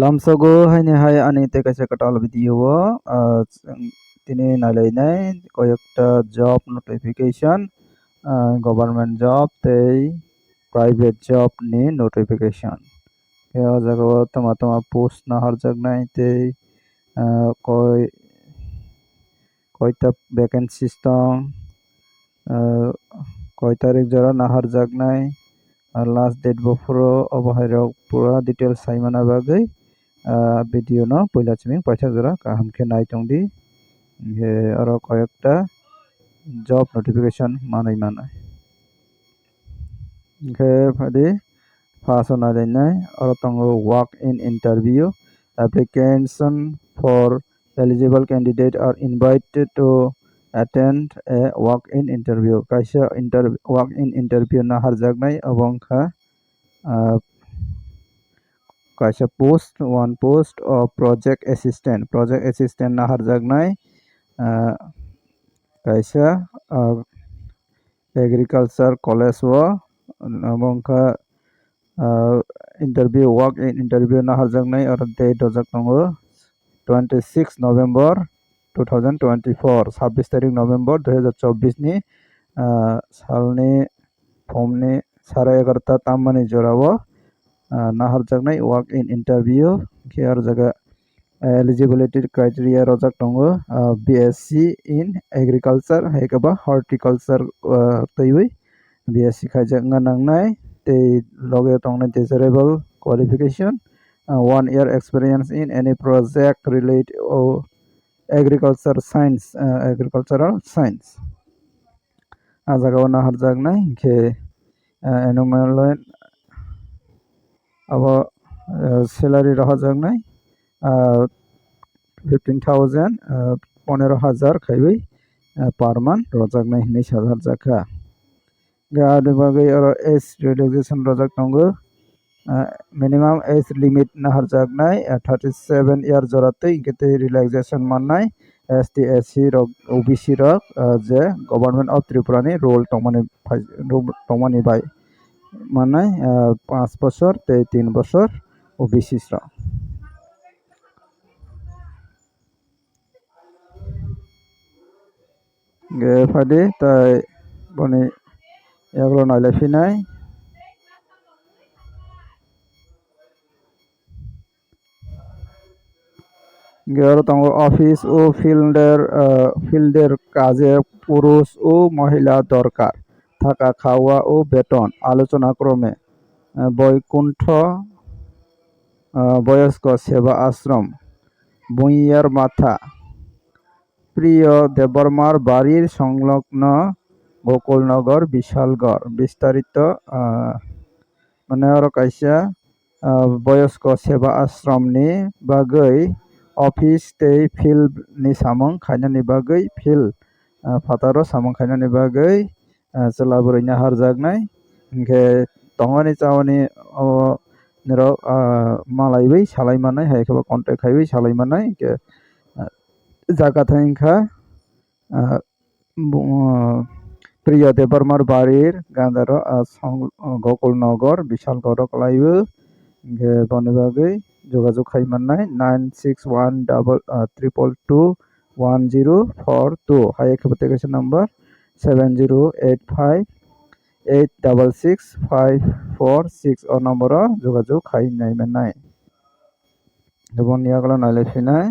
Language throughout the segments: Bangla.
লামসগো হাইনে হাই আনি তে কাছে কাটাল ভিডিও তিনি নাইলাই নাই কয়েকটা জব নোটিফিকেশন গভর্নমেন্ট জব তে প্রাইভেট জব নি নোটিফিকেশন কেউ জাগো তোমা তোমা পোস্ট না হর জাগ নাই তে কয় কয়টা ভ্যাকেন্সি তং কয় তারিখ যারা হর জাগ নাই আর লাস্ট ডেট বফুরো অবহারক পুরা ডিটেলস সাইমানা বাগৈ ভিডিও ন পয়লা চিমিং পয়সা জোড়া কাহামকে নাই টংডি হে আরো কয়েকটা জব নোটিফিকেশন মানাই মানাই ঘে ফাদে ফাঁসো না দেন নাই আরো তঙ্গ walk in interview application for eligible candidate are invited to attend a walk-in interview kaisa inter walk-in interview na harjaknai obo ungkha কয়েছে পোস্ট ওয়ান পোস্ট ও প্রজেক্ট অ্যাসিস্ট্যান্ট প্রজেক্ট অ্যাসিস্ট্যান্ট নাহার জাগনায় কয়েছে এগ্রিকালচার কলেজ ও এবং ইন্টারভিউ ওয়ার্ক ইন্টারভিউ নাহার জাগনায় আর দে দজাক নঙ্গ twenty six November two thousand twenty four ছাব্বিশ তারিখ নভেম্বর দুই হাজার চব্বিশনি সালনি ফমনি সাড়ে এগারোটা তাম্মানি জোড়াবো নাহার জাগনাই ওয়ার্ক ইন ইন্টারভিউ কেয়ার জায়গা এলিজিবিলিটির ক্রাইটেরিয়া রজাক টঙ্গ বিএসসি ইন এগ্রিকালচার হাইকাবা হর্টিকালচার তৈবই বিএসসি খাইজাঙ্গা নাংনাই তেই লগে টংনাই desirable qualification one year experience in any project related ও এগ্রিকালচার সায়েন্স এগ্রিকালচারাল সায়েন্স আজাগাও নাহার জাগনাই ঘে এনোমেলয়েন্ট अब স্যালারি রহাজাংনাই ফিফটিন থাউজেন্ড পনেরো হাজার খাইবই পার মান রজাগনাই হিনি সাজার জাখা গাড়ি বাগে আর এস রিল্যাক্সেশন রজাক নঙ্গো মিনিমাম এজ লিমিট নাহার জাগনাই থার্টি সেভেন ইয়ার জরাতে ইঙ্কেতে রিল্যাক্সেশন মাননাই এস টি এস সি রক ওবিসি রক যে গভর্নমেন্ট অফ ত্রিপুরানি রোল টমানি টমানি বাই মানে পাঁচ বছর তেই তিন বছর ও বিশিষ্ট ফাডি তাই বনি এগুলো নইলে ফিনাই তাঙ্গ অফিস ও ফিল্ডের ফিল্ডের কাজে পুরুষ ও মহিলা দরকার থাকা খাওয়া ও বেতন আলোচনাক্রমে বৈকুণ্ঠ বয়স্ক সেবা আশ্রম ভূঁইয়ার মাথা প্রিয় দেবর্মার বাড়ির সংলগ্ন গোকুলনগর বিশালগড় বিস্তারিত মানে আরো কাইসা বয়স্ক সেবা आश्रमनि बागै অফিস তে ফিল্ড नि সামং খাইনাनि बागै ফিল্ড ফাতারও সামং খাইনাनि बागै चलाबोरैनो हारजागनाय हिंखे तंगनि चावनि नेरो मालाय बै सालाय मानाय कन्टेक्ट खायबै सालायमानाय मानाय हिंखे जागा था हिंखा প্রিয় দেবর্মার বাড়ির গান্ধার গকুল নগর বিশাল গড়ক লাইব বনবাগে যোগাযোগ খাইমান নাই nine six one double triple two one zero four two হাই এখানে number seven zero eight five eight double six five four six ও নম্বর যোগাযোগ খাই নাইবেন নাই এবং ইয়াগুলো নাইলে ফিনাই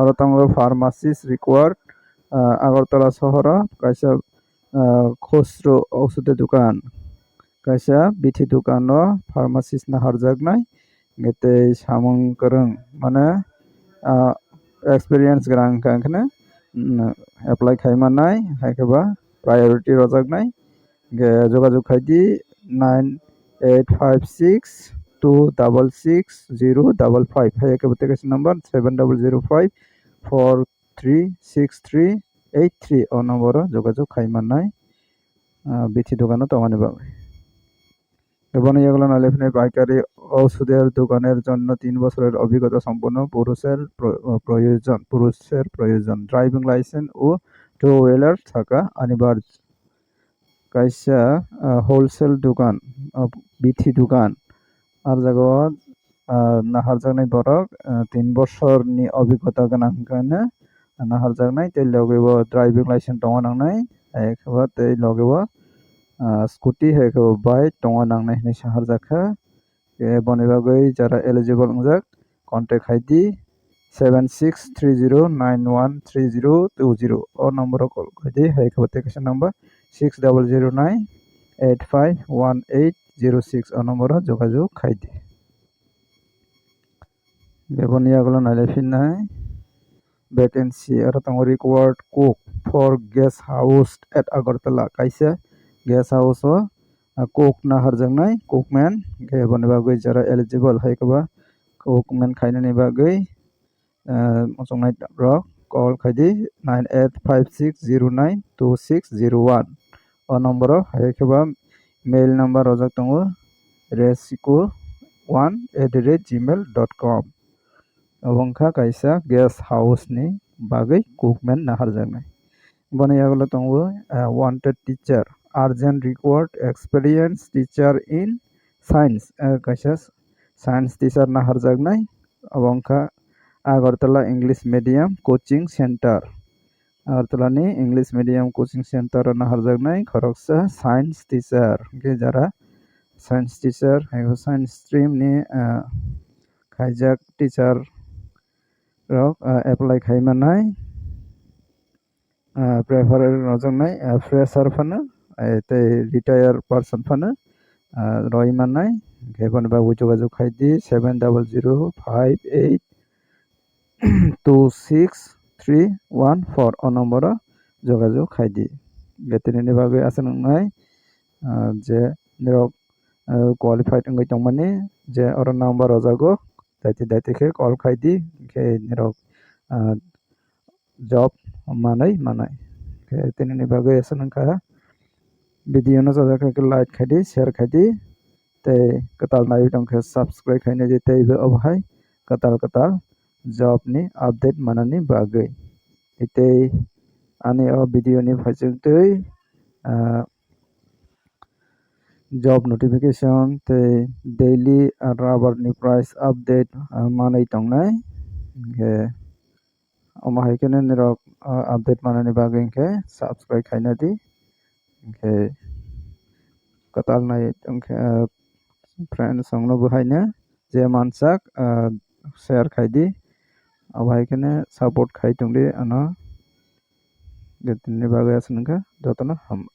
আৰু তামোল ফাৰ্মাচিছ ৰিকুৱাৰ্ড আগৰতলা চহৰ কাইছা খুচৰো ঔষধে দোকান কাইছা বিথি দোকান ফাৰ্মাচিছ নাহাৰজাগনাই গেতে সামং কৰং মানে এক্সপিৰিয়েঞ্চ গ্ৰাং কাংখনে এপ্লাই খাইমা নাই হাইকেবা প্রায়োরিটি রজাক নাই যোগাযোগ খাইতি nine eight five six two double six zero double five হ্যাঁ একে বলতে গেছে number seven double zero five four three six three eight three অ নম্বর যোগাযোগ খাইমান নাই বিথি দোকানও তো আমার এবং এগুলো নালে এখানে বাইকারি ওষুধের দোকানের জন্য তিন বছরের অভিজ্ঞতা সম্পন্ন পুরুষের প্রয়োজন পুরুষের প্রয়োজন ড্রাইভিং লাইসেন্স ও টু হুইলার থাকা অনিবার্য কাইসা হোলসেল দোকান বিথি দোকান আর জাগত নাহার জাগনাই বরক তিন বছর নি অভিজ্ঞতা গোনাंखायनो নাহার জাগনাই তেল লগেব ড্রাইভিং লাইসেন্স দङ नांनाय एखबा তে লগेब স্কুটি হয়ে বাইক दङ नांनाय हिनै साहार जाखा বন বিভাগই যারা এলিজিবল অনুযায়ী contact ID seven six three zero nine one three zero two zero ও নম্বর কল করে হেক application number six double zero nine eight five one eight zero six ও নম্বর যোগাযোগ খাইদি বেবনিয়াগুলো নাইলে ফিনাই ভেকেন্সি আর তোমার required cook for gas house at Agartala কাইসে গ্যাস হাউস कुक ना हरजंगनाय कुकमैन गे बने बागै जरा एलिजिबल हायकबा कुकमैन खायनानि बागै मसंनाय रक कल खायदि 9856092601 अ नम्बर हायकबा मेल नम्बर रजक दङो रेसिको 1@gmail.com অবংখা কাইসা গ্যাস হাউস নি বাগৈ কুকম্যান নাহার জানাই বনে ইয়াগুলো তঙ্গ wanted teacher urgent required experience teacher in science kasha science teacher na har jagnai abongkha agartala english medium coaching center agartala ni english medium coaching center na har jagnai khoroksa science teacher ge jara science teacher ego science stream ni khaijak teacher rok apply khaimanai প্রেফারের নজর নাই ফ্রেশার ফানা এতে রিটায়ার পার্সন ফানে রহিমানায় ঘেবন বাবু যোগাযোগ ID seven double zero five eight two six three one four অ নম্বর যোগাযোগ আইডি বেতনিনি বাগে আছে নাই যে নিরক কোয়ালিফাইড হই তংমানি যে অর নাম্বার অজাগো দাইতে দাইতেকে কল খাইদি খে নিরক জব মানাই মানাই তিনি বিভাগে আছে নঙ্কা વિડીયોને જોતા કાંઈક લાઈક ખાઈ દી શેર ખાઈ દી તે કતાલના યુટ્યુબ સબસ્ક્રાઈબ ખાઈને જે તે અભાઈ કતાલ કતાલ જોબની અપડેટ મનાની બાગઈ એતે આને આ વિડીયોની ફાચંગતઈ જોબ નોટિફિકેશન તે ડેઈલી રાબરની પ્રાઇસ અપડેટ માનઈ તંગનાઈ કે અમા હાઈકેને નિરક আপডেট মাননি বাগিংকে সাবস্ক্রাইব খাইনা দি ओमफ्राय कतालनाय फ्रेंड संनो बहायने जे मानसाक शेयर खाइदी अभाई के सपोर्ट खाई टुंगली अना गतिने बागे असनका जतना हम